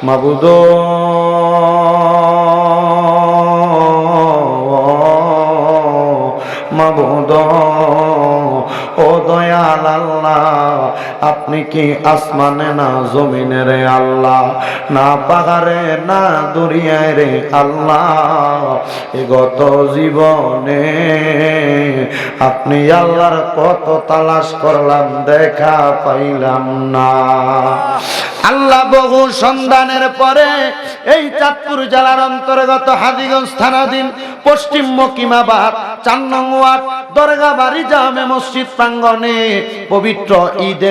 মাবুদ মাবুদ ও দয়াল আল্লাহ আপনি কি আসমানে না জমিনে রে আল্লাহ? না পাহাড়ে, না দরিয়ায় রে আল্লাহ। এ গত জীবনে আপনি আল্লাহর কত তালাশ করলাম, দেখা পাইলাম না। আল্লাহ বহু সন্ধানের পরে এই চাঁদপুর জেলার অন্তর্গত হাদিগঞ্জ থানাধীন পশ্চিম মকিমাবাদ, চার নং ওয়ার্ড দরগা বাড়ি জামে মসজিদ প্রাঙ্গণে পবিত্র ঈদে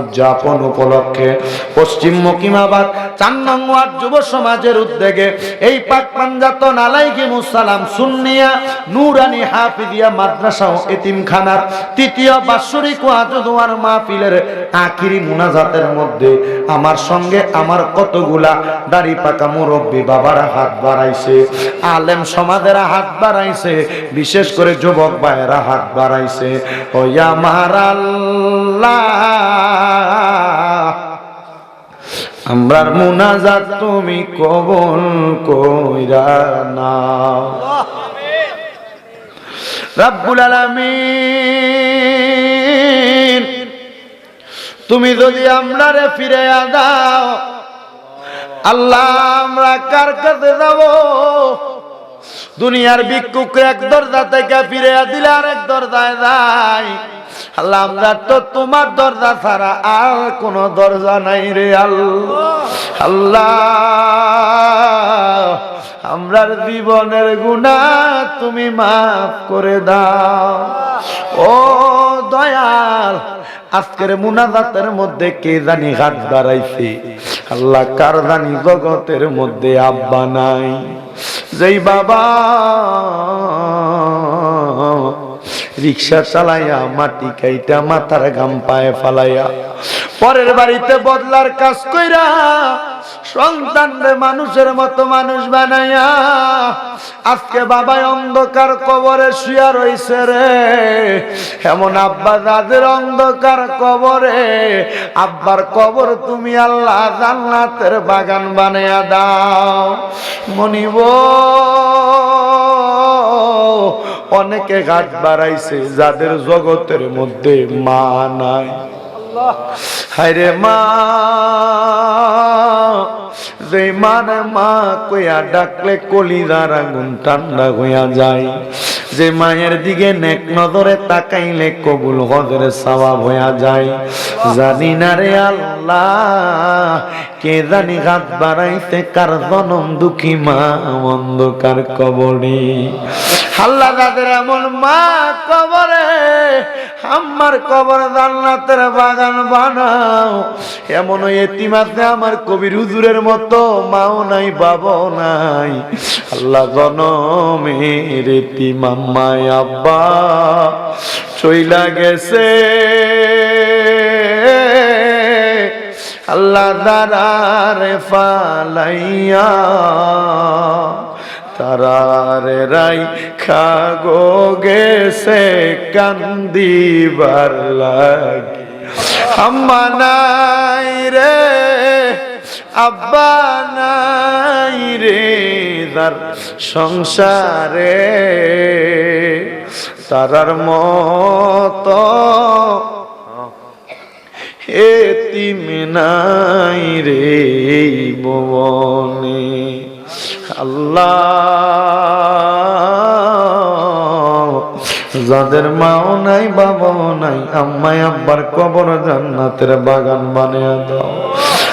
উদযাপন উপলক্ষে পশ্চিম মকিমাবাদ চার যুব সমাজের উদ্যোগে এই পাক সুন্নিয়া হাফিজিয়া মাদ্রাসা ও এতিমখানার তৃতীয় মাহফিলের মুনাজাতের মধ্যে আমার সঙ্গে আমার কতগুলা দাড়ি পাকা মুরব্বী বাবারা হাত বাড়াইছে, আলেম সমাজেরা হাত বাড়াইছে, বিশেষ করে যুবক ভাইয়েরা হাত বাড়াইছে। ওই আমার আল্লাহ আমরার মুনাজাত তুমি কবল কইরা না রাব্বুল আলামিন, তুমি যদি আমরারে ফিরে দাও, আল্লাহ আমরা কার কাছে যাব? দুনিয়ার ভিক্ষুক এক দরজা থেকে ফিরে দিলে আরেক দরজায় যায়। আল্লাহ তো তোমার দরজা ছাড়া আর কোন দরজা নাই রে আল্লাহ। আল্লাহ, আমরার জীবনের গুণা তুমি মাফ করে দাও। ও দয়াল, আজকের মুনাজাতের মধ্যে কে জানি হাত বাড়াইছে? আল্লাহ, কার জানি জগতের মধ্যে আব্বা নাই? যেই বাবা রিক্সা চালাইয়া মাটি কাইটা মাথার গাম পায়ে ফালাইয়া। পরের বাড়িতে বদলার কাজ কইরা সন্তান মানুষের মতো মানুষ বানাইয়া, আজকে বাবাই অন্ধকার কবরে শুয়া রইছে রে। এমন আব্বা যাদের অন্ধকার কবরে, আব্বার কবর তুমি আল্লাহ জান্নাতের বাগান বানাইয়া দাও। মনিব অনেকে ঘাট বাড়াইছে, যাদের জগতের মধ্যে মা নাই। হায়রে মা, যে মানে মা কইয়া ডাকলে কলিদার আগুন ঠান্ডা হইয়া যায়। যে মায়ের দিকে নেক নজরে তাকাইলে কবুল হজের সওয়াব হইয়া যায়। জানি না রে আল্লাহ কে জানি হাত বাড়াইতে কার জনম দুঃখী মা অন্ধকার কবরে। আল্লাহ যাদের এমন মা কবরে, আমার কবর জান্নাতের বাগান বানাও। এমন এতিম আছে আমার কবির হুজুরের মতো, মাও নাই, বাবাও নাই। আল্লাহ জনমের এতিম আম্মায়, আব্বা, চইলা গেছে। আল্লাহ দারারে ফালাইয়া, তারারে রাই খাগো গেছে কান্দিবার লাগি। আম্মা নাই রে, আব্বা নাই রে, তার সংসারে তারার মতো এতিম নাই রে ভুবনে। আল্লাহ। যাদের মাও নাই, বাবাও নাই, আম্মাই আব্বার কবর জান্নাতের বাগান বানিয়ে দাও।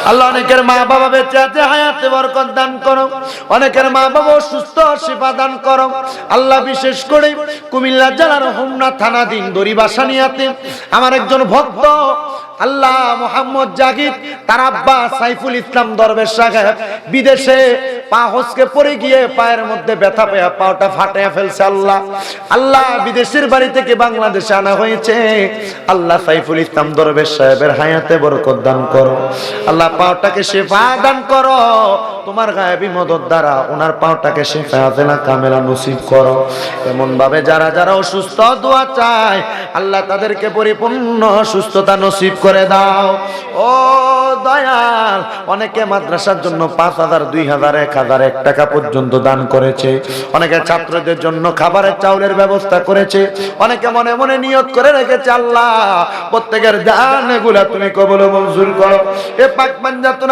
আল্লাহ, অনেকের মা বাবা বেঁচে আছে, হায়াতে বরকত দান করো। অনেকের মা বাবা সুস্থ সেবা দান করো। আল্লাহ, বিশেষ করে কুমিল্লা জেলার হোমনা থানাধীন দরিবাসানিয়াতে আমার একজন ভক্ত আল্লাহ মোহাম্মদ জাহিদ তার আব্বা সাইফুল ইসলাম দরবেশ সাহেব বিদেশে তোমার দ্বারা ওনার পাওটাকে কামেলা নসিব করো। এমন ভাবে যারা যারা অসুস্থ দোয়া চায়, আল্লাহ তাদেরকে পরিপূর্ণ সুস্থতা নসিব করে দাও। ও দয়াল। অনেকে মাদ্রাসার জন্য পাঁচ হাজার, দুই হাজার, এক হাজার, এক টাকা পর্যন্ত দান করেছে। অনেকে ছাত্রদের জন্য খাবারের চাউলের ব্যবস্থা করেছে। অনেকে মনে মনে করে রেখেছে, আল্লাহ, প্রত্যেকের দান এগুলা তুমি কবল মঞ্জুর করো। এ পাক পাঞ্জাতুন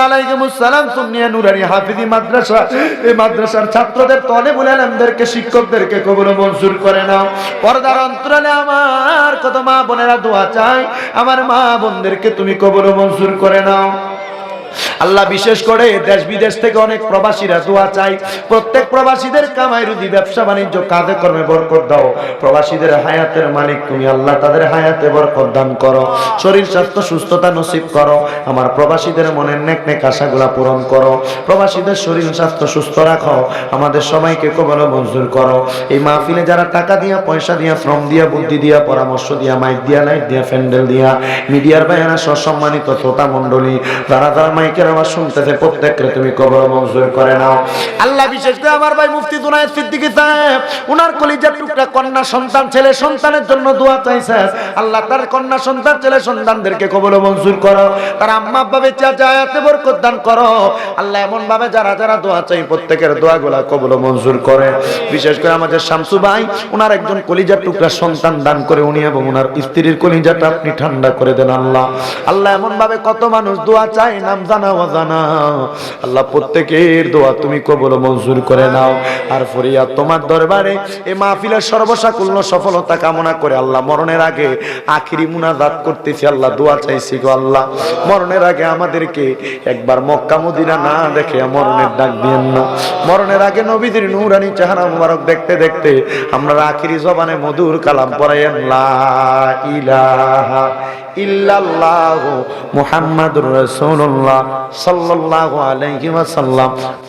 সালাম নুরানি হাফিজি মাদ্রাসা। এই মাদ্রাসার ছাত্রদের তলে বলে আলমদেরকে, শিক্ষকদেরকে কবল মঞ্জুর করে নাও। পর্দার অন্তরালে আমার কত মা বোনেরা দোয়া চাই আমার মা বোনদেরকে তুমি কবল মঞ্জুর করে নাও। আল্লাহ বিশেষ করে দেশ বিদেশ থেকে অনেক প্রবাসীরা দোয়া চাই প্রত্যেক প্রবাসীদের কামাই রুজি, ব্যবসা বাণিজ্য, কাজে কর্মে বরকত দাও। প্রবাসীদের হায়াতের মালিক তুমি, আল্লাহ তাদের হায়াতে বরকত দান করো। শরীর স্বাস্থ্য, সুস্থতা নসিব করো। আমার প্রবাসীদের মনের নেক নেক আশাগুলা পূরণ করো। প্রবাসীদের শরীর স্বাস্থ্য সুস্থ রাখো। আমাদের সবাইকে কবল মঞ্জুর করো। এই মাহফিলে যারা টাকা দিয়া, পয়সা দিয়া, শ্রম দিয়া, বুদ্ধি দিয়া, পরামর্শ দিয়া, মাইক দিয়া, লাইট দিয়া ফ্যান্ডেল দিয়া, মিডিয়ার বাইরা সসম্মানিত শ্রোতা মণ্ডলী, যারা যারা মাইকের আমার শুনতেছে, প্রত্যেককে তুমি কবর মঞ্জুর করে নাও। আল্লাহ বিশেষ করে আমার ভাই মুফতি দুনায় সিদ্দিকী সাহেব, উনার কলিজার টুকরা কন্যা সন্তান, ছেলে সন্তানের জন্য দোয়া চাইছে। আল্লাহ তার কন্যা সন্তান, ছেলে সন্তানদেরকে কবল মঞ্জুর করো। তার আম্মা আব্বা বেঁচে আয়াতে বরকত দান করো। আল্লাহ এমন ভাবে যারা যারা দোয়া চাই প্রত্যেকের দোয়াগুলা কবল মঞ্জুর করে। বিশেষ করে আমাদের শামসু ভাই, উনার একজন কলিজার টুকরা সন্তান দান করে উনি এবং উনার স্ত্রীর কলিজাটা আপনি ঠান্ডা করে দেন আল্লাহ। আল্লাহ এমন ভাবে কত মানুষ দোয়া চায়, নাম জানা অজানা। আল্লাহ প্রত্যেকের দোয়া তুমি কবল মঞ্জুর করে নাও। আর ফরিয়া তোমার দরবারে এই মাহফিলের সর্বসাকুল্য সফলতা কামনা করে আল্লাহ, মরণের আগে আখিরি মুনাজাত করতেছি আল্লাহ, দোয়া চাইছি গো আল্লাহ। মরণের আগে আমাদেরকে একবার মক্কা মদিনা না দেখে মরণের ডাক দিয়েন না। মরণের আগে নবীদের নূরানি চেহারা মুবারক দেখতে দেখতে আমরা আখিরি জবানে মধুর কালাম পড়াইয়েন লা ইলাহা ইল্লাল্লাহু মুহাম্মাদুর রাসূলুল্লাহ সাল্লাল্লাহু আলাইহি ওয়াসাল্লাম।